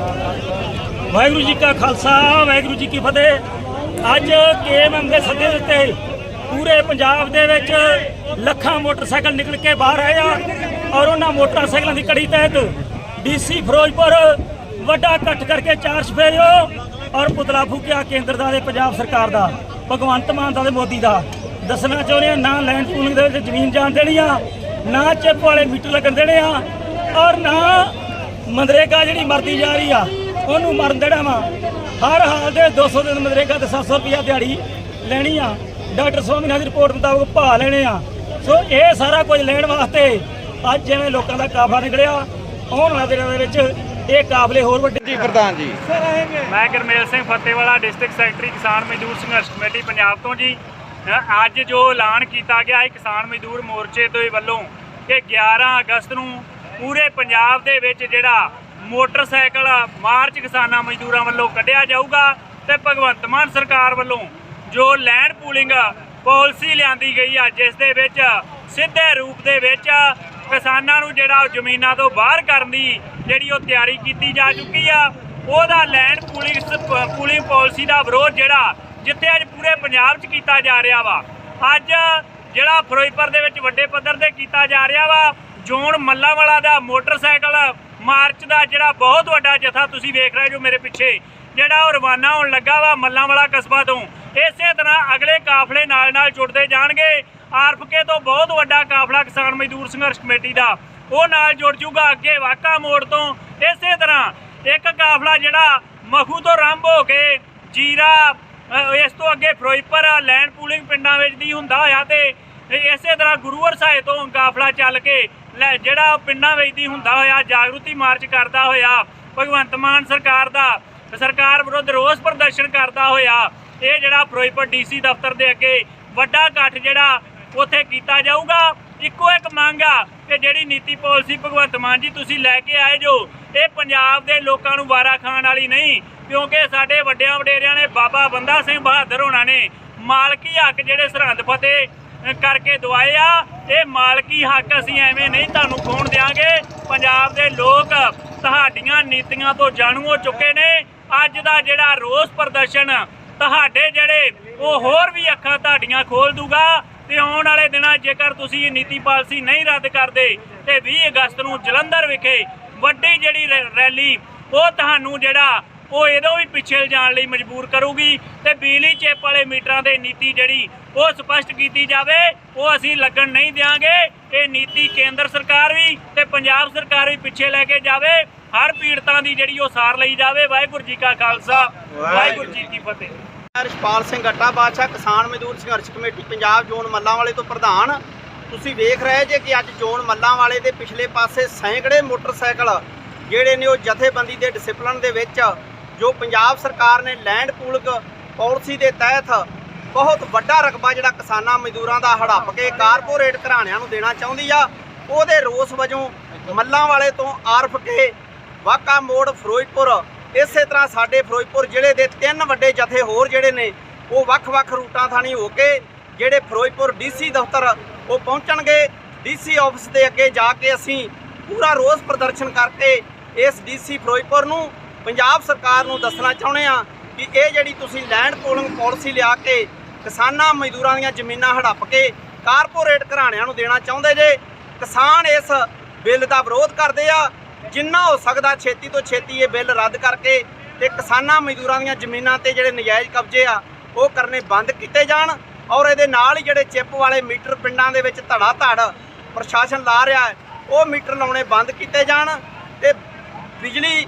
ਵਾਹਿਗੁਰੂ ਜੀ ਕਾ ਖਾਲਸਾ, ਵਾਹਿਗੁਰੂ ਜੀ ਕੀ ਫਤਿਹ। ਅੱਜ ਕੇਐਮਐਮ ਦੇ ਸੱਦੇ ਦੇ ਪੂਰੇ ਪੰਜਾਬ ਦੇ ਵਿੱਚ ਲੱਖਾਂ ਮੋਟਰਸਾਈਕਲ ਨਿਕਲ ਕੇ ਬਾਹਰ ਆਏ ਆ ਔਰ ਉਹਨਾਂ ਮੋਟਰਸਾਈਕਲਾਂ ਦੀ ਕੜੀ ਤਹਿਤ ਡੀਸੀ ਫਿਰੋਜ਼ਪੁਰ ਵੱਡਾ ਇਕੱਠ ਕਰਕੇ ਚਾਰ ਸਫੇਰਿਓ ਔਰ ਪੁਤਲਾ ਫੂਕਿਆ ਕੇਂਦਰ ਦਾ ਤੇ ਪੰਜਾਬ ਸਰਕਾਰ ਦਾ, ਭਗਵੰਤ ਮਾਨ ਦਾ ਤੇ ਮੋਦੀ ਦਾ। ਦੱਸਣਾ ਚਾਹੁੰਦੇ ਆ, ਨਾ ਲੈਂਡ ਪੂਲਿੰਗ ਦੇ ਵਿੱਚ ਜ਼ਮੀਨ ਜਾਣ ਦੇਣੀ ਆ, ਨਾ ਚਿੱਪ ਵਾਲੇ ਮੀਟਰ ਲੱਗਣ ਦੇਣੇ ਆ ਔਰ ਨਾ ਮਨਰੇਗਾ ਜਿਹੜੀ ਮਰਦੀ ਜਾ ਰਹੀ ਆ ਉਹਨੂੰ ਮਰਨ ਦੇਣਾ ਵਾ। ਹਰ ਹਾਲ ਦੇ 200 ਦਿਨ ਮਨਰੇਗਾ ਤੇ 700 ਰੁਪਿਆ ਦਿਹਾੜੀ ਲੈਣੀ ਆ। ਡਾਕਟਰ ਸੋਮੀਨਾ ਦੀ ਰਿਪੋਰਟ ਮੁਤਾਬਕ ਭਾ ਲੈਣੇ ਆ। ਸੋ ਇਹ ਸਾਰਾ ਕੁਝ ਲੈਣ ਵਾਸਤੇ ਅੱਜ ਜਿਵੇਂ ਲੋਕਾਂ ਦਾ ਕਾਫਲਾ ਨਿਕਲਿਆ ਆਉਣ ਵਾਲੇ ਦਿਨਾਂ ਦੇ ਵਿੱਚ ਇਹ ਕਾਫਲੇ ਹੋਰ ਵੱਡੇ ਜੀ ਪ੍ਰਧਾਨ ਜੀ। ਮੈਂ ਗੁਰਮੇਲ ਸਿੰਘ ਫਤਿਹਵਾਲਾ ਡਿਸਟ੍ਰਿਕਟ ਸੈਕਟਰੀ ਕਿਸਾਨ ਮਜ਼ਦੂਰ ਸੰਘਰਸ਼ ਕਮੇਟੀ ਪੰਜਾਬ ਤੋਂ ਜੀ। ਅੱਜ ਜੋ ਐਲਾਨ ਕੀਤਾ ਗਿਆ ਹੈ ਕਿਸਾਨ ਮਜ਼ਦੂਰ ਮੋਰਚੇ ਦੇ ਵੱਲੋਂ ਕਿ 11 ਅਗਸਤ ਨੂੰ ਪੂਰੇ ਪੰਜਾਬ ਦੇ ਵਿੱਚ ਜਿਹੜਾ ਮੋਟਰਸਾਈਕਲ ਮਾਰਚ ਕਿਸਾਨਾਂ ਮਜ਼ਦੂਰਾਂ ਵੱਲੋਂ ਕੱਢਿਆ ਜਾਊਗਾ ਤੇ ਭਗਵੰਤ ਮਾਨ ਸਰਕਾਰ ਵੱਲੋਂ ਜੋ ਲੈਂਡ ਪੂਲਿੰਗ ਪਾਲਿਸੀ ਲਿਆਂਦੀ ਗਈ ਆ, ਜਿਸ ਦੇ ਵਿੱਚ ਸਿੱਧੇ ਰੂਪ ਦੇ ਵਿੱਚ ਕਿਸਾਨਾਂ ਨੂੰ ਜਿਹੜਾ ਜ਼ਮੀਨਾਂ ਤੋਂ ਬਾਹਰ ਕਰਨ ਦੀ ਜਿਹੜੀ ਉਹ ਤਿਆਰੀ ਕੀਤੀ ਜਾ ਚੁੱਕੀ ਆ, ਉਹਦਾ ਲੈਂਡ ਪੂਲਿੰਗ ਪੂਲਿੰਗ ਪਾਲਿਸੀ ਦਾ ਵਿਰੋਧ ਜਿਹੜਾ ਜਿੱਥੇ ਅੱਜ ਪੂਰੇ ਪੰਜਾਬ 'ਚ ਕੀਤਾ ਜਾ ਰਿਹਾ ਵਾ। ਅੱਜ ਜਿਹੜਾ ਫਿਰੋਜ਼ਪੁਰ ਦੇ ਵਿੱਚ ਵੱਡੇ ਪੱਧਰ ਤੇ ਕੀਤਾ ਜਾ ਰਿਹਾ ਵਾ ਜੋਨ ਮੱਲਾਵਾਲਾ ਦਾ ਮੋਟਰਸਾਈਕਲ ਮਾਰਚ ਦਾ ਜਿਹੜਾ ਬਹੁਤ ਵੱਡਾ ਜਥਾ ਤੁਸੀਂ ਵੇਖ ਰਹੇ ਜੋ ਮੇਰੇ ਪਿੱਛੇ, ਜਿਹੜਾ ਉਹ ਰਵਾਨਾ ਹੋਣ ਲੱਗਾ ਵਾ ਮੱਲਾਵਾਲਾ ਕਸਬਾ ਤੋਂ। ਇਸੇ ਤਰ੍ਹਾਂ ਅਗਲੇ ਕਾਫਲੇ ਨਾਲ ਨਾਲ ਜੁੜਦੇ ਜਾਣਗੇ। ਆਰਫਕੇ ਤੋਂ ਬਹੁਤ ਵੱਡਾ ਕਾਫਲਾ ਕਿਸਾਨ ਮਜ਼ਦੂਰ ਸੰਘਰਸ਼ ਕਮੇਟੀ ਦਾ। ਉਹ ਨਾਲ ਜੁੜ ਜੂਗਾ ਅੱਗੇ ਵਾਕਾ ਮੋੜ ਤੋਂ। ਇਸੇ ਤਰ੍ਹਾਂ ਇੱਕ ਕਾਫਲਾ ਜਿਹੜਾ ਮਖੂ ਤੋਂ ਰੰਭ ਹੋ ਕੇ ਜੀਰਾ ਇਸ ਤੋਂ ਅੱਗੇ ਫਿਰੋਜ਼ਪੁਰ, ਲੈਂਡ ਪੂਲਿੰਗ ਪਿੰਡਾਂ ਵਿੱਚ ਦੀ ਹੁੰਦਾ ਹੋਇਆ ਤੇ ਇਸੇ ਤਰ੍ਹਾਂ ਗੁਰੂਵਰ ਸਾਹਿਬ ਤੋਂ ਕਾਫਲਾ ਚੱਲ ਕੇ ਲੈ, ਜਿਹੜਾ ਉਹ ਪਿੰਡਾਂ ਵਿੱਚ ਦੀ ਹੁੰਦਾ ਹੋਇਆ, ਜਾਗਰੂਤੀ ਮਾਰਚ ਕਰਦਾ ਹੋਇਆ, ਭਗਵੰਤ ਮਾਨ ਸਰਕਾਰ ਦਾ, ਸਰਕਾਰ ਵਿਰੁੱਧ ਰੋਸ ਪ੍ਰਦਰਸ਼ਨ ਕਰਦਾ ਹੋਇਆ, ਇਹ ਜਿਹੜਾ ਫਿਰੋਜ਼ਪੁਰ ਡੀਸੀ ਦਫ਼ਤਰ ਦੇ ਅੱਗੇ ਵੱਡਾ ਇਕੱਠ ਜਿਹੜਾ ਉੱਥੇ ਕੀਤਾ ਜਾਊਗਾ, ਇੱਕੋ ਇੱਕ ਮੰਗ ਆ ਕਿ ਜਿਹੜੀ ਨੀਤੀ ਪਾਲਿਸੀ ਭਗਵੰਤ ਮਾਨ ਜੀ, ਤੁਸੀਂ ਲੈ ਕੇ ਆਏ ਜੋ, ਇਹ ਪੰਜਾਬ ਦੇ ਲੋਕਾਂ ਨੂੰ ਵਾਰਾ ਖਾਣ ਵਾਲੀ ਨਹੀਂ, ਕਿਉਂਕਿ ਸਾਡੇ ਵੱਡਿਆਂ ਵਡੇਰਿਆਂ ਨੇ ਬਾਬਾ ਬੰਦਾ ਸਿੰਘ ਬਹਾਦਰ ਹੋਣਾ ਨੇ, ਮਾਲਕੀ ਹੱਕ ਜਿਹੜੇ ਸਰਹੰਦ ਫਤਿਹ ਕਰਕੇ ਦਵਾਏ ਆ। ਇਹ ਮਾਲਕੀ ਹੱਕ ਅਸੀਂ ਐਵੇਂ ਨਹੀਂ ਤੁਹਾਨੂੰ ਖੋਣ ਦਿਆਂਗੇ। ਪੰਜਾਬ ਦੇ ਲੋਕ ਤੁਹਾਡੀਆਂ ਨੀਤੀਆਂ ਤੋਂ ਜਾਣੂ ਹੋ ਚੁੱਕੇ ਨੇ। ਅੱਜ ਦਾ ਜਿਹੜਾ ਰੋਸ ਪ੍ਰਦਰਸ਼ਨ ਤੁਹਾਡੇ ਜਿਹੜੇ, ਉਹ ਹੋਰ ਵੀ ਅੱਖਾਂ ਤੁਹਾਡੀਆਂ ਖੋਲ ਦੂਗਾ। ਤੇ ਆਉਣ ਵਾਲੇ ਦਿਨਾਂ ਜੇਕਰ ਤੁਸੀਂ ਇਹ ਨੀਤੀ ਪਾਲਿਸੀ ਨਹੀਂ ਰੱਦ ਕਰਦੇ, ਤੇ 20 ਅਗਸਤ ਨੂੰ ਜਲੰਧਰ ਵਿਖੇ ਵੱਡੀ ਜਿਹੜੀ ਰੈ- ਰੈਲੀ, ਉਹ ਤੁਹਾਨੂੰ ਜਿਹੜਾ ਉਹ ਇਹਦੋਂ ਵੀ ਪਿੱਛੇ ਜਾਣ ਲਈ ਮਜਬੂਰ ਕਰੂਗੀ ਤੇ ਬਿਜਲੀ ਚਿੱਪ ਵਾਲੇ ਮੀਟਰਾਂ ਦੇ ਨੀਤੀ ਜਿਹੜੀ ਉਹ ਸਪਸ਼ਟ ਕੀਤੀ ਜਾਵੇ ਉਹ ਅਸੀਂ ਲੱਗਣ ਨਹੀਂ ਦਿਆਂਗੇ। ਇਹ ਨੀਤੀ ਕੇਂਦਰ ਸਰਕਾਰ ਵੀ ਤੇ ਪੰਜਾਬ ਸਰਕਾਰ ਵੀ ਪਿੱਛੇ ਲੈ ਕੇ ਜਾਵੇ। ਹਰ ਪੀੜਤਾਂ ਦੀ ਜਿਹੜੀ ਉਹ ਸਾਰ ਲਈ ਜਾਵੇ। ਵਾਹਿਗੁਰੂ ਜੀ ਕਾ ਖਾਲਸਾ। ਵਾਹਿਗੁਰੂ ਜੀ ਕੀ ਫਤਿਹ। ਰਿਸ਼ਪਾਲ ਸਿੰਘ ਗੱਟਾ ਬਾਦਸ਼ਾਹ ਕਿਸਾਨ ਮਜ਼ਦੂਰ ਸੰਘਰਸ਼ ਕਮੇਟੀ ਪੰਜਾਬ ਜ਼ੋਨ ਮੱਲਾਂ ਵਾਲੇ ਤੋਂ ਪ੍ਰਧਾਨ। ਤੁਸੀਂ ਵੇਖ ਰਹੇ ਜੇ ਕਿ ਅੱਜ ਜ਼ੋਨ ਮੱਲਾਂ ਵਾਲੇ ਦੇ ਪਿਛਲੇ ਪਾਸੇ ਸੈਂਕੜੇ ਮੋਟਰਸਾਈਕਲ ਜਿਹੜੇ ਨੇ ਉਹ ਜਥੇਬੰਦੀ ਦੇ ਡਿਸਪਲਿਨ ਦੇ ਵਿੱਚ ਜੋ ਪੰਜਾਬ ਸਰਕਾਰ ਨੇ ਲੈਂਡ ਪੂਲਕ ਪਾਲਿਸੀ ਦੇ ਤਹਿਤ ਬਹੁਤ ਵੱਡਾ ਰਕਬਾ ਜਿਹੜਾ ਕਿਸਾਨਾਂ ਮਜ਼ਦੂਰਾਂ ਦਾ ਹੜੱਪ ਕੇ ਕਾਰਪੋਰੇਟ ਘਰਾਣਿਆਂ ਨੂੰ ਦੇਣਾ ਚਾਹੁੰਦੀ ਆ, ਉਹਦੇ ਰੋਸ ਵਜੋਂ ਮੱਲਾਂ ਵਾਲੇ ਤੋਂ ਆਰਫ ਕੇ ਵਾਕਾ ਮੋੜ ਫਿਰੋਜ਼ਪੁਰ। ਇਸੇ ਤਰ੍ਹਾਂ ਸਾਡੇ ਫਿਰੋਜ਼ਪੁਰ ਜ਼ਿਲ੍ਹੇ ਦੇ ਤਿੰਨ ਵੱਡੇ ਜਥੇ ਹੋਰ ਜਿਹੜੇ ਨੇ, ਉਹ ਵੱਖ-ਵੱਖ ਰੂਟਾਂ ਥਾਣੀ ਹੋ ਕੇ ਜਿਹੜੇ ਫਿਰੋਜ਼ਪੁਰ ਡੀਸੀ ਦਫ਼ਤਰ ਉਹ ਪਹੁੰਚਣਗੇ। ਡੀਸੀ ਆਫਿਸ ਦੇ ਅੱਗੇ ਜਾ ਕੇ ਅਸੀਂ ਪੂਰਾ ਰੋਸ ਪ੍ਰਦਰਸ਼ਨ ਕਰਕੇ ਇਸ ਡੀਸੀ ਫਿਰੋਜ਼ਪੁਰ ਨੂੰ ਪੰਜਾਬ ਸਰਕਾਰ ਨੂੰ ਦੱਸਣਾ ਚਾਹੁੰਦੇ ਆ ਕਿ ਇਹ ਜਿਹੜੀ ਤੁਸੀਂ ਲੈਂਡ ਪੋਲਿੰਗ ਪਾਲਿਸੀ ਲਿਆ ਕੇ ਕਿਸਾਨਾਂ ਮਜ਼ਦੂਰਾਂ ਦੀਆਂ ਜ਼ਮੀਨਾਂ ਹੜੱਪ ਕੇ ਕਾਰਪੋਰੇਟ ਘਰਾਣਿਆਂ ਨੂੰ ਦੇਣਾ ਚਾਹੁੰਦੇ ਜੇ, ਕਿਸਾਨ ਇਸ ਬਿੱਲ ਦਾ ਵਿਰੋਧ ਕਰਦੇ ਆ, ਜਿੰਨਾ ਹੋ ਸਕਦਾ ਛੇਤੀ ਤੋਂ ਛੇਤੀ ਇਹ ਬਿੱਲ ਰੱਦ ਕਰਕੇ ਤੇ ਕਿਸਾਨਾਂ ਮਜ਼ਦੂਰਾਂ ਦੀਆਂ ਜ਼ਮੀਨਾਂ ਤੇ ਜਿਹੜੇ ਨਜਾਇਜ਼ ਕਬਜ਼ੇ ਆ, ਉਹ ਕਰਨੇ ਬੰਦ ਕੀਤੇ ਜਾਣ ਔਰ ਇਹਦੇ ਨਾਲ ਹੀ ਜਿਹੜੇ ਚਿੱਪ ਵਾਲੇ ਮੀਟਰ ਪਿੰਡਾਂ ਦੇ ਵਿੱਚ ਧੜਾ ਧੜ ਪ੍ਰਸ਼ਾਸਨ ਲਾ ਰਿਹਾ ਉਹ ਮੀਟਰ ਲਾਉਣੇ ਬੰਦ ਕੀਤੇ ਜਾਣ ਤੇ ਬਿਜਲੀ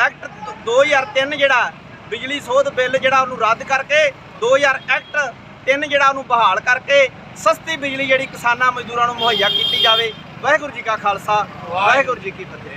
ਐਕਟ 2003 ਜਿਹੜਾ ਬਿਜਲੀ ਸੋਧ ਬਿੱਲ ਜਿਹੜਾ ਉਹਨੂੰ ਰੱਦ ਕਰਕੇ 2000 ਐਕਟ 3 ਜਿਹੜਾ ਉਹਨੂੰ ਬਹਾਲ ਕਰਕੇ ਸਸਤੀ ਬਿਜਲੀ ਜਿਹੜੀ ਕਿਸਾਨਾਂ ਮਜ਼ਦੂਰਾਂ ਨੂੰ ਮੁਹੱਈਆ ਕੀਤੀ ਜਾਵੇ। ਵਾਹਿਗੁਰੂ ਜੀ ਕਾ ਖਾਲਸਾ, ਵਾਹਿਗੁਰੂ ਜੀ ਕੀ ਫਤਿਹ।